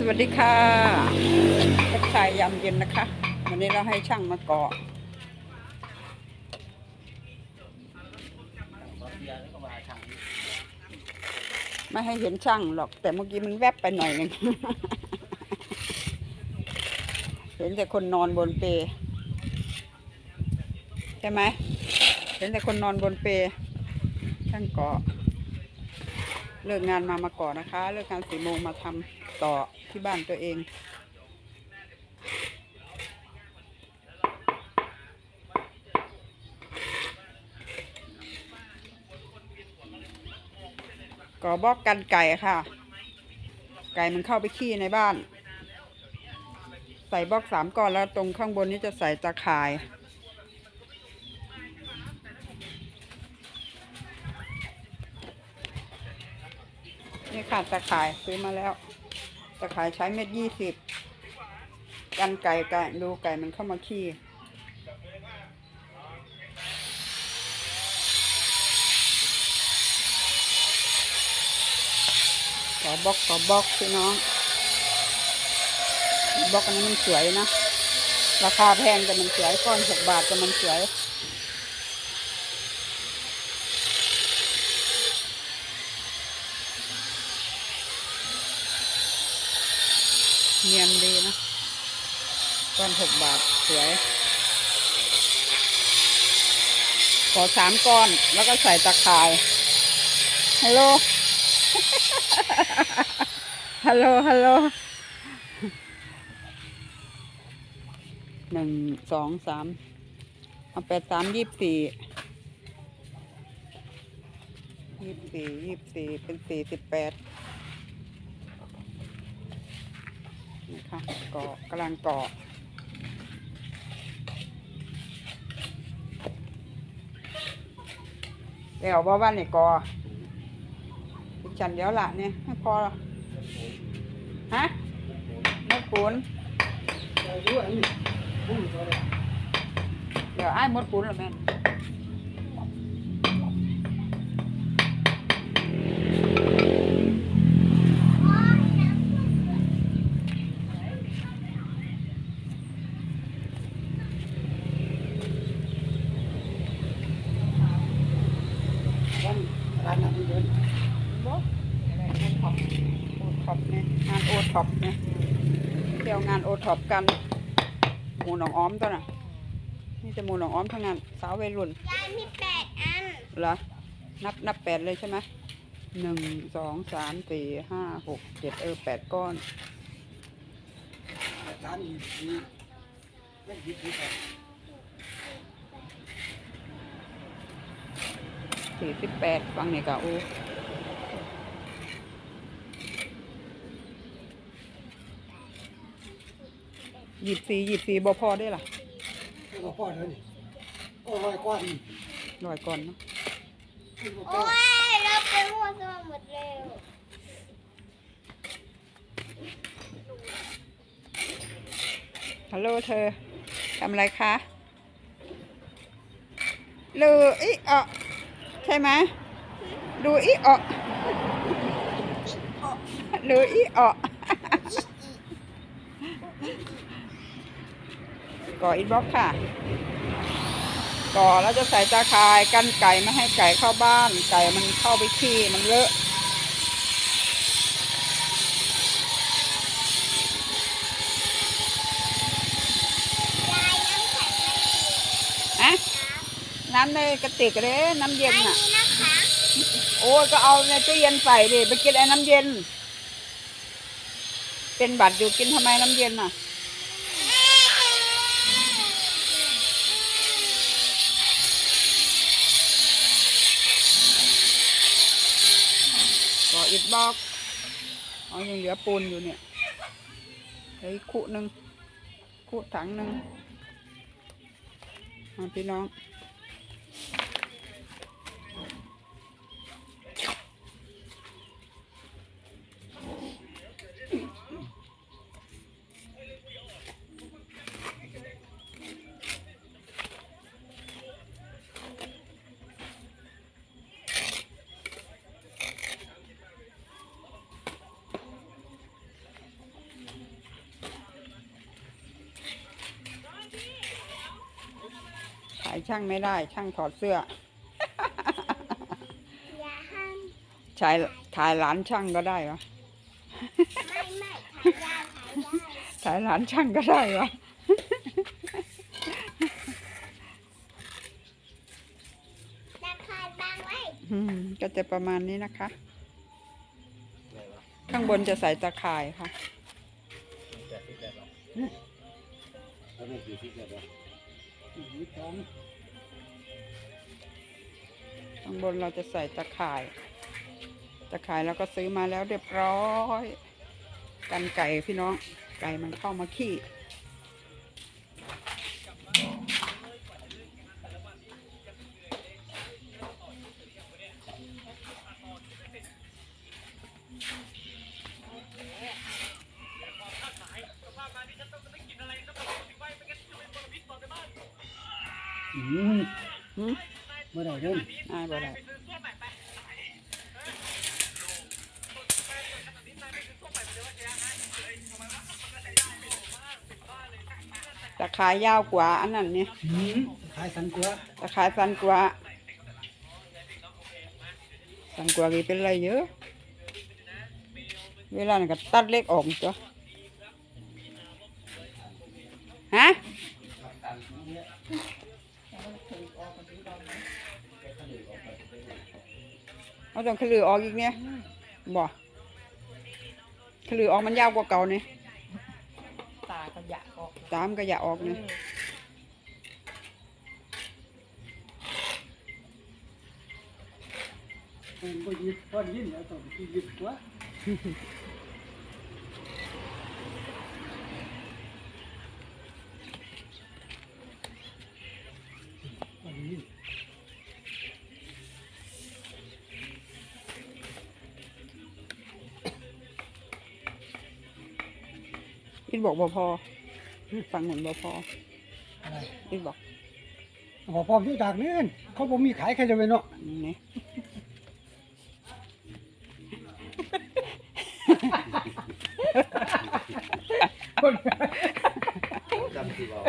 สวัสดีค่ะทักทายยามเย็นนะคะ วันนี้เราให้ช่างมาเกาะไม่ให้เห็นช่างหรอก แต่เมื่อกี้มันแวบไปหน่อยหนึง เห็นแต่คนนอนบนเปใช่ไหม เห็นแต่คนนอนบนเปช่างเกาะเลิกงานมามาก่อนนะคะ เลิกงานสี่โมงมาทำต่อ ที่บ้านตัวเอง ก่อบอกกันไก่ค่ะ ไก่มันเข้าไปขี้ในบ้าน ใส่บล็อกสามก้อนแล้วตรงข้างบนนี้จะใส่ตะข่ายนี่ค่ะตะข่ายซื้อมาแล้ว ตะขายใช้เม็ดยี่สิบกันไก่ไก่ดูไก่มันเข้ามาขี้ขอบล็อกขอบล็อกพี่น้องบล็อกอันนี้มันสวยนะ ราคาแพงแต่มันสวยก้อนหกบาทแต่มันสวย เนียนดีนะก้อนหกบาทสวย ขอสามก้อนแล้วก็ใส่ตะข่ายฮัลโหลฮัลโหลฮัลโหลหนึ่งสองสามเอาแปดสามยี่สี่ยี่สี่ยี่สี่เป็นสี่สิบแปด นะคะเกาะกำลังเกาะเดี๋ยวว่าว่านี่กออีกจันเดี๋ยวละเนี่ยให้พอฮะมดปูนเดี๋ยวไอ้มดปูนเหรอแม่ นบอกอะไรโอท็อปโอท็อปเนี่ยงานโอท็อปเนี่ยเที่ยวงานโอท็อปกัน หมูหนองอ้อมตัวน่ะ นี่จะหมูหนองอ้อมทั้งนั้นสาววัยรุ่นยายมีแปดอันเหรอ นับนับแปดเลยใช่ไหมหนึ่งสองสามสี่ห้าหกเจ็ดเออแปดก้อนสามยี่สิบไม่ยี่สิบครับ สี่สิบแปดฟังนี่กะโอ้หยิบสี่หยิบสี่บ่พอได้ล่ะก็พอแล้วนี่ก็ร้อยกว่านี่ลอยก่อนเนาะโอ้ยเราไปหัวสมองหมดเร็วฮัลโหลเธอทำอะไรคะลืออีเอะ ใช่ไหมดูอีออกดูอีออกก่ออินบ็อกค่ะ ก่อแล้วจะใส่ตาคาย กั้นไก่ไม่ให้ไก่เข้าบ้าน ไก่มันเข้าไปขี้มันเลอะ ในกระติกเลยน้ำเย็นไม่น่ะมีนะคะโอ้ยก็เอาในตู้เย็นใส่ดิไปกินไอ้น้ำเย็น เป็นบัตรอยู่กินทำไมน้ำเย็นน่ะก็อิดบอกเอายังเหลือปูนอยู่เนี่ยเหลืออีกคู่หนึ่งคู่ถังหนึ่งอะพี่น้องายช่างไม่ได้ ช่างถอดเสื้อ อย่าห้ามชายถ่ายหลานช่างก็ได้วะไม่ไม่ถ่ายได้ถ่ายได้ถ่ายหลานช่างก็ได้วะจะคายบางไว้อืมก็จะประมาณนี้นะคะ ข้างบนจะใส่ตะข่ายค่ะ แล้วไม่กี่ที่เกิดแล้วยี่สอง ข้างบนเราจะใส่ตะข่าย ตะข่ายเราก็ซื้อมาแล้วเรียบร้อย กันไก่พี่น้อง ไก่มันเข้ามาขี้ ไหร่เดินอ่าบ่ได้ตะขายยาวกว่าอันนั้นเนี่ยอืมขายสันกัวตะขายสั้นกว่าสั้นกว่ากี่เป็นไรเยอะ เวลานั้นก็ตัดเล็กออกจ้ะฮะเอา ต้องขลือออกอีกเนี่ยบ่ขลือออกมันยาวกว่าเก่าเนี่ยตาก็อยากออกตามก็อยากออกเนี่ยมันก็ยิบพอยินแล้วต้องยิบตัวพ อินบอกบ่พอฟังเหมือนบ่พออะไรอินบอกบอกพร้อมที่จากนี่เขาบอกมีขายใครจะไปเนาะนี่จำสิบอก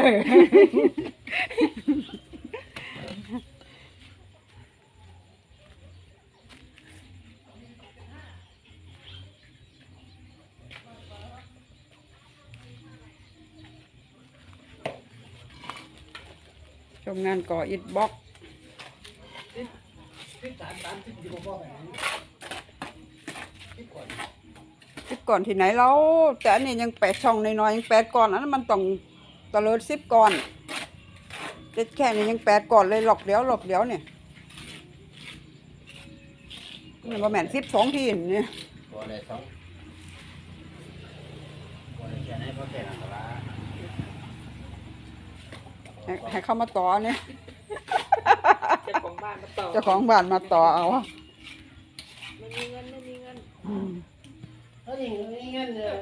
ชมงานก่ออิฐบล็อกสิบอยู่บ่พอแบบนี้ที่ก่อนสิบก่อนที่ไหนแล้วแต่อันนี้ยังแปดช่องน้อยๆยังแปดก่อนอันนั้นมันต้องตะเลิดสิบก่อนเจ็ดแค่นี้ยังแปดก่อนเลยหลบเดียวหลบเดียวเนี่ยนี่ประมาณสิบสองทีนเนี่ยตัวเลยสองตัวเลยแค่ไหนก็แค่นั้นละ ให้ให้เข้ามาต่อเนี่ยเจ้าของบ้านมาต่อเจ้าของบ้านมาต่อเอาไม่มีเงินไม่มีเงินอืมแล้วอย่างนี้เงินเลย